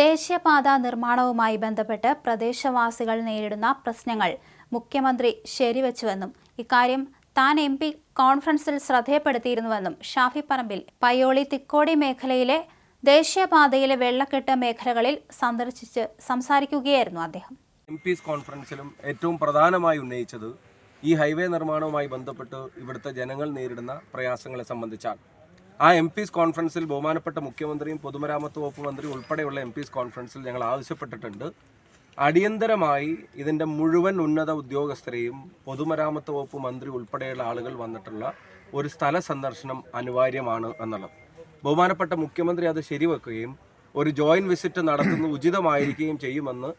ദേശീയപാത നിർമ്മാണവുമായി ബന്ധപ്പെട്ട് പ്രദേശവാസികൾ നേരിടുന്ന പ്രശ്നങ്ങൾ മുഖ്യമന്ത്രി ശരിവച്ചുവെന്നും ഇക്കാര്യം താൻ എം പി കോൺഫറൻസിൽ ശ്രദ്ധയപ്പെടുത്തിയിരുന്നുവെന്നും ഷാഫി പറമ്പിൽ പയ്യോളി തിക്കോടി മേഖലയിലെ ദേശീയപാതയിലെ വെള്ളക്കെട്ട് മേഖലകളിൽ സന്ദർശിച്ച് സംസാരിക്കുകയായിരുന്നു അദ്ദേഹം. എം പീസ് കോൺഫറൻസിലും ഏറ്റവും പ്രധാനമായി ഉന്നയിച്ചത് ഈ ഹൈവേ നിർമ്മാണവുമായി ബന്ധപ്പെട്ട് ഇവിടുത്തെ ജനങ്ങൾ നേരിടുന്ന പ്രയാസങ്ങളെ സംബന്ധിച്ചാണ്. ആ എം പീസ് കോൺഫറൻസിൽ ബഹുമാനപ്പെട്ട മുഖ്യമന്ത്രിയും പൊതുമരാമത്ത് വകുപ്പ് മന്ത്രിയും ഉൾപ്പെടെയുള്ള എം പീസ് കോൺഫറൻസിൽ ഞങ്ങൾ ആവശ്യപ്പെട്ടിട്ടുണ്ട്. അടിയന്തരമായി ഇതിന്റെ മുഴുവൻ ഉന്നത ഉദ്യോഗസ്ഥരെയും പൊതുമരാമത്ത് വകുപ്പ് മന്ത്രി ഉൾപ്പെടെയുള്ള ആളുകൾ വന്നിട്ടുള്ള ഒരു സ്ഥല സന്ദർശനം അനിവാര്യമാണ് എന്നുള്ളത്. ബഹുമാനപ്പെട്ട മുഖ്യമന്ത്രി അത് ശരിവെക്കുകയും ഒരു ജോയിന്റ് വിസിറ്റ് നടത്തുന്നത് ഉചിതമായിരിക്കുകയും ചെയ്യുമെന്ന്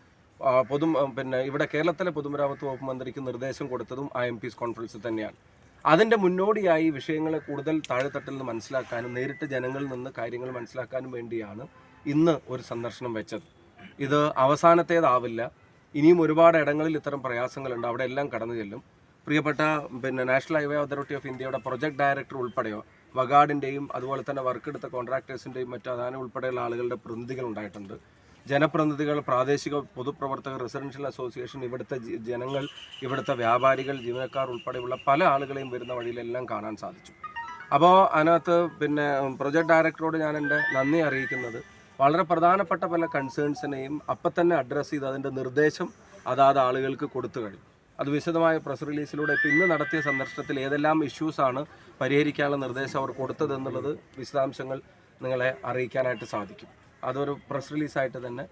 പൊതു പിന്നെ ഇവിടെ കേരളത്തിലെ പൊതുമരാമത്ത് വകുപ്പ് മന്ത്രിക്ക് നിർദ്ദേശം കൊടുത്തതും ആ എം പീസ് കോൺഫറൻസിൽ തന്നെയാണ്. അതിന്റെ മുന്നോടിയായി വിഷയങ്ങളെ കൂടുതൽ താഴെത്തട്ടിൽ നിന്ന് മനസ്സിലാക്കാനും നേരിട്ട് ജനങ്ങളിൽ നിന്ന് കാര്യങ്ങൾ മനസ്സിലാക്കാനും വേണ്ടിയാണ് ഇന്ന് ഒരു സന്ദർശനം വെച്ചത്. ഇത് അവസാനത്തേതാവില്ല. ഇനിയും ഒരുപാട് ഇടങ്ങളിൽ ഇത്തരം പ്രയാസങ്ങളുണ്ട്. അവിടെ എല്ലാം കടന്നു ചെല്ലും. പ്രിയപ്പെട്ട പിന്നെ നാഷണൽ ഹൈവേ അതോറിറ്റി ഓഫ് ഇന്ത്യയുടെ പ്രൊജക്ട് ഡയറക്ടർ ഉൾപ്പെടെയോ വഗാഡിന്റെയും അതുപോലെ തന്നെ വർക്ക് എടുത്ത കോൺട്രാക്ടേഴ്സിന്റെയും മറ്റു അതാനും ഉൾപ്പെടെയുള്ള ആളുകളുടെ പ്രതിനിധികൾ ഉണ്ടായിട്ടുണ്ട്. ജനപ്രതിനിധികൾ പ്രാദേശിക പൊതുപ്രവർത്തകർ റെസിഡൻഷ്യൽ അസോസിയേഷൻ ഇവിടുത്തെ ജനങ്ങൾ ഇവിടുത്തെ വ്യാപാരികൾ ജീവനക്കാർ ഉൾപ്പെടെയുള്ള പല ആളുകളെയും വരുന്ന വഴിയിലെല്ലാം കാണാൻ സാധിച്ചു. അപ്പോൾ അതിനകത്ത് പിന്നെ പ്രൊജക്ട് ഡയറക്ടറോട് ഞാൻ എന്റെ നന്ദി അറിയിക്കുന്നത്. വളരെ പ്രധാനപ്പെട്ട പല കൺസേൺസിനെയും അപ്പം തന്നെ അഡ്രസ്സ് ചെയ്ത് അതിന്റെ നിർദ്ദേശം അതാത് ആളുകൾക്ക് കൊടുത്തു കഴിഞ്ഞു. അത് വിശദമായ പ്രസ് റിലീസിലൂടെ ഇപ്പം ഇന്ന് നടത്തിയ സന്ദർശനത്തിൽ ഏതെല്ലാം ഇഷ്യൂസാണ് പരിഹരിക്കാനുള്ള നിർദ്ദേശം അവർ കൊടുത്തതെന്നുള്ളത് വിശദാംശങ്ങൾ നിങ്ങളെ അറിയിക്കാനായിട്ട് സാധിക്കും. അതൊരു പ്രസ് റിലീസായിട്ട് തന്നെ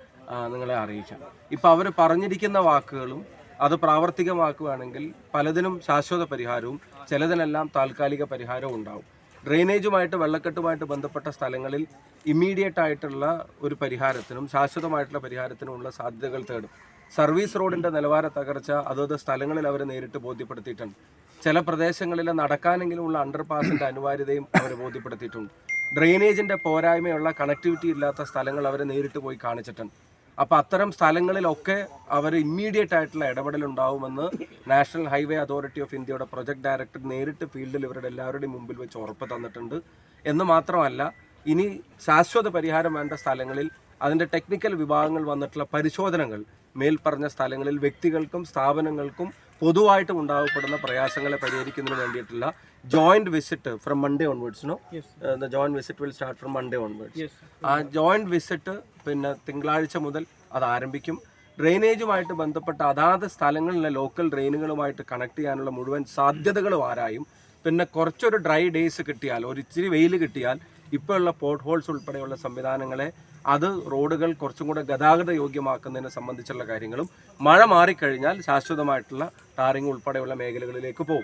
നിങ്ങളെ അറിയിക്കാം. ഇപ്പോൾ അവർ പറഞ്ഞിരിക്കുന്ന വാക്കുകളും അത് പ്രാവർത്തികമാക്കുകയാണെങ്കിൽ പലതിനും ശാശ്വത പരിഹാരവും ചിലതിനെല്ലാം താൽക്കാലിക പരിഹാരവും ഉണ്ടാവും. ഡ്രെയിനേജുമായിട്ട് വെള്ളക്കെട്ടുമായിട്ട് ബന്ധപ്പെട്ട സ്ഥലങ്ങളിൽ ഇമ്മീഡിയറ്റ് ആയിട്ടുള്ള ഒരു പരിഹാരത്തിനും ശാശ്വതമായിട്ടുള്ള പരിഹാരത്തിനുമുള്ള സാധ്യതകൾ തേടും. സർവീസ് റോഡിന്റെ നിലവാര തകർച്ച അതത് സ്ഥലങ്ങളിൽ അവർ നേരിട്ട് ബോധ്യപ്പെടുത്തിയിട്ടുണ്ട്. ചില പ്രദേശങ്ങളിൽ നടക്കാനെങ്കിലുമുള്ള അണ്ടർപാസിന്റെ അനിവാര്യതയും അവർ ബോധ്യപ്പെടുത്തിയിട്ടുണ്ട്. ഡ്രെയിനേജിന്റെ പോരായ്മയുള്ള കണക്ടിവിറ്റി ഇല്ലാത്ത സ്ഥലങ്ങൾ അവർ നേരിട്ട് പോയി കാണിച്ചിട്ടുണ്ട്. അപ്പോൾ അത്തരം സ്ഥലങ്ങളിലൊക്കെ അവർ ഇമ്മീഡിയറ്റ് ആയിട്ടുള്ള ഇടപെടലുണ്ടാവുമെന്ന് നാഷണൽ ഹൈവേ അതോറിറ്റി ഓഫ് ഇന്ത്യയുടെ പ്രൊജക്ട് ഡയറക്ടർ നേരിട്ട് ഫീൽഡിൽ ഇവരുടെ എല്ലാവരുടെയും മുമ്പിൽ വെച്ച് ഉറപ്പ് തന്നിട്ടുണ്ട്. എന്ന് മാത്രമല്ല ഇനി ശാശ്വത പരിഹാരം വേണ്ട സ്ഥലങ്ങളിൽ അതിന്റെ ടെക്നിക്കൽ വിഭാഗങ്ങൾ വന്നിട്ടുള്ള പരിശോധനകൾ മേൽപ്പറഞ്ഞ സ്ഥലങ്ങളിൽ വ്യക്തികൾക്കും സ്ഥാപനങ്ങൾക്കും പൊതുവായിട്ടും ഉണ്ടാകപ്പെടുന്ന പ്രയാസങ്ങളെ പരിഹരിക്കുന്നതിന് വേണ്ടിയിട്ടുള്ള joint visit from Monday onwards no. The joint visit will start from Monday onwards ആ ജോയിന്റ് വിസിറ്റ് പിന്നെ തിങ്കളാഴ്ച മുതൽ അത് ആരംഭിക്കും. ഡ്രെയിനേജുമായിട്ട് ബന്ധപ്പെട്ട അതാത് സ്ഥലങ്ങളിലെ ലോക്കൽ ഡ്രെയിനുകളുമായിട്ട് കണക്ട് ചെയ്യാനുള്ള മുഴുവൻ സാധ്യതകളും ആരായും. പിന്നെ കുറച്ചൊരു ഡ്രൈ ഡേയ്സ് കിട്ടിയാൽ ഒരു ഇച്ചിരി വെയിൽ കിട്ടിയാൽ ഇപ്പോഴുള്ള പോർട്ട് ഹോൾസ് ഉൾപ്പെടെയുള്ള സംവിധാനങ്ങളെ അത് റോഡുകൾ കുറച്ചും കൂടെ ഗതാഗത യോഗ്യമാക്കുന്നതിനെ സംബന്ധിച്ചുള്ള കാര്യങ്ങളും മഴ മാറിക്കഴിഞ്ഞാൽ ശാശ്വതമായിട്ടുള്ള ടാറിങ് ഉൾപ്പെടെയുള്ള മേഖലകളിലേക്ക് പോകും.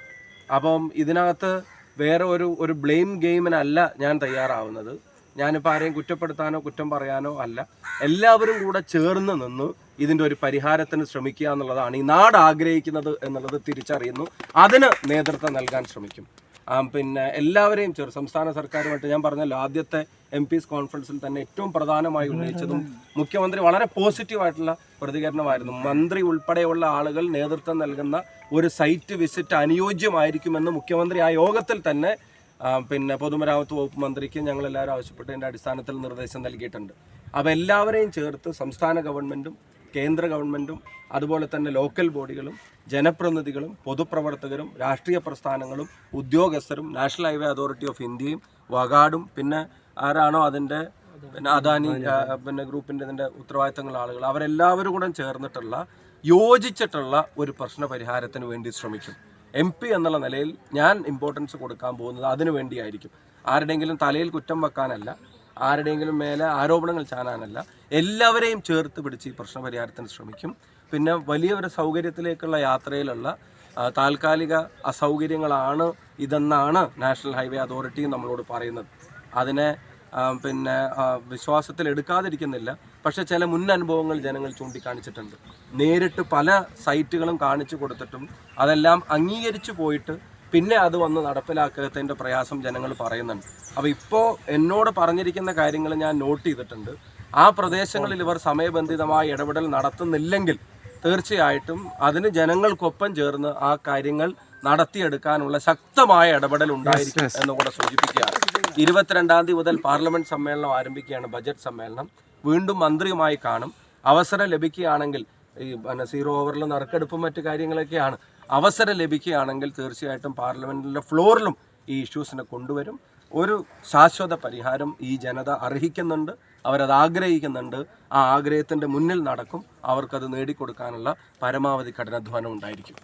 അപ്പം ഇതിനകത്ത് വേറെ ഒരു ഒരു ബ്ലെയിം ഗെയിമിനല്ല ഞാൻ തയ്യാറാവുന്നത്. ഞാനിപ്പോൾ ആരെയും കുറ്റപ്പെടുത്താനോ കുറ്റം പറയാനോ അല്ല. എല്ലാവരും കൂടെ ചേർന്ന് നിന്ന് ഇതിന്റെ ഒരു പരിഹാരത്തിന് ശ്രമിക്കുക എന്നുള്ളതാണ് ഈ നാട് ആഗ്രഹിക്കുന്നത് എന്നുള്ളത് തിരിച്ചറിയുന്നു. അതിന് നേതൃത്വം നൽകാൻ ശ്രമിക്കും. പിന്നെ എല്ലാവരെയും ചേർ സംസ്ഥാന സർക്കാരുമായിട്ട് ഞാൻ പറഞ്ഞല്ലോ ആദ്യത്തെ എം പീസ് കോൺഫറൻസിൽ തന്നെ ഏറ്റവും പ്രധാനമായി ഉന്നയിച്ചതും മുഖ്യമന്ത്രി വളരെ പോസിറ്റീവായിട്ടുള്ള പ്രതികരണമായിരുന്നു. മന്ത്രി ഉൾപ്പെടെയുള്ള ആളുകൾ നേതൃത്വം നൽകുന്ന ഒരു സൈറ്റ് വിസിറ്റ് അനുയോജ്യമായിരിക്കുമെന്ന് മുഖ്യമന്ത്രി ആ യോഗത്തിൽ തന്നെ പിന്നെ പൊതുമരാമത്ത് വകുപ്പ് മന്ത്രിക്ക് ഞങ്ങൾ എല്ലാവരും ആവശ്യപ്പെട്ടതിന്റെ അടിസ്ഥാനത്തിൽ നിർദ്ദേശം നൽകിയിട്ടുണ്ട്. അപ്പോൾ എല്ലാവരെയും ചേർത്ത് സംസ്ഥാന ഗവൺമെന്റും കേന്ദ്ര ഗവൺമെന്റും അതുപോലെ തന്നെ ലോക്കൽ ബോഡികളും ജനപ്രതിനിധികളും പൊതുപ്രവർത്തകരും രാഷ്ട്രീയ പ്രസ്ഥാനങ്ങളും ഉദ്യോഗസ്ഥരും നാഷണൽ ഹൈവേ അതോറിറ്റി ഓഫ് ഇന്ത്യയും വകാടും പിന്നെ ആരാണോ അതിന്റെ പിന്നെ അദാനി പിന്നെ ഗ്രൂപ്പിന്റെ ഇതിന്റെ ഉത്തരവാദിത്തങ്ങൾ ആളുകൾ അവരെല്ലാവരും കൂടെ ചേർന്നിട്ടുള്ള യോജിച്ചിട്ടുള്ള ഒരു പ്രശ്ന പരിഹാരത്തിന് വേണ്ടി ശ്രമിക്കും. എം പി എന്നുള്ള നിലയിൽ ഞാൻ ഇമ്പോർട്ടൻസ് കൊടുക്കാൻ പോകുന്നത് അതിനു വേണ്ടിയായിരിക്കും. ആരുടെയെങ്കിലും തലയിൽ കുറ്റം വെക്കാനല്ല ആരുടെയെങ്കിലും മേലെ ആരോപണങ്ങൾ ചാനാനല്ല. എല്ലാവരെയും ചേർത്ത് പിടിച്ച് ഈ പ്രശ്ന പരിഹാരത്തിന് ശ്രമിക്കും. പിന്നെ വലിയ ഒരു സൗകര്യത്തിലേക്കുള്ള യാത്രയിലുള്ള താൽക്കാലിക അസൗകര്യങ്ങളാണ് ഇതെന്നാണ് നാഷണൽ ഹൈവേ അതോറിറ്റിയും നമ്മളോട് പറയുന്നത്. അതിനെ പിന്നെ വിശ്വാസത്തിൽ എടുക്കാതിരിക്കുന്നില്ല. പക്ഷെ ചില മുൻ അനുഭവങ്ങൾ ജനങ്ങൾ ചൂണ്ടിക്കാണിച്ചിട്ടുണ്ട്. നേരിട്ട് പല സൈറ്റുകളും കാണിച്ചു കൊടുത്തിട്ടും അതെല്ലാം അംഗീകരിച്ചു പോയിട്ട് പിന്നെ അത് വന്ന് നടപ്പിലാക്കാത്തതിന്റെ പ്രയാസം ജനങ്ങൾ പറയുന്നുണ്ട്. അപ്പോൾ ഇപ്പോൾ എന്നോട് പറഞ്ഞിരിക്കുന്ന കാര്യങ്ങൾ ഞാൻ നോട്ട് ചെയ്തിട്ടുണ്ട്. ആ പ്രദേശങ്ങളിൽ ഇവർ സമയബന്ധിതമായ ഇടപെടൽ നടത്തുന്നില്ലെങ്കിൽ തീർച്ചയായിട്ടും അതിന് ജനങ്ങൾക്കൊപ്പം ചേർന്ന് ആ കാര്യങ്ങൾ നടത്തിയെടുക്കാനുള്ള ശക്തമായ ഇടപെടൽ ഉണ്ടായിരിക്കും എന്ന് കൂടെ സൂചിപ്പിക്കുകയാണ്. ഇരുപത്തിരണ്ടാം തീയതി മുതൽ പാർലമെന്റ് സമ്മേളനം ആരംഭിക്കുകയാണ് ബജറ്റ് സമ്മേളനം. വീണ്ടും മന്ത്രിയുമായി കാണും. അവസരം ലഭിക്കുകയാണെങ്കിൽ ഈ പിന്നെ സീറോ ഓവറിൽ നറുക്കെടുപ്പും മറ്റു കാര്യങ്ങളൊക്കെയാണ്. അവസരം ലഭിക്കുകയാണെങ്കിൽ തീർച്ചയായിട്ടും പാർലമെന്റിന്റെ ഫ്ലോറിലും ഈ ഇഷ്യൂസിനെ കൊണ്ടുവരും. ഒരു ശാശ്വത പരിഹാരം ഈ ജനത അർഹിക്കുന്നുണ്ട്. അവരത് ആഗ്രഹിക്കുന്നുണ്ട്. ആ ആഗ്രഹത്തിന്റെ മുന്നിൽ നടക്കും. അവർക്കത് നേടിക്കൊടുക്കാനുള്ള പരമാവധി കഠിനാധ്വാനം ഉണ്ടായിരിക്കും.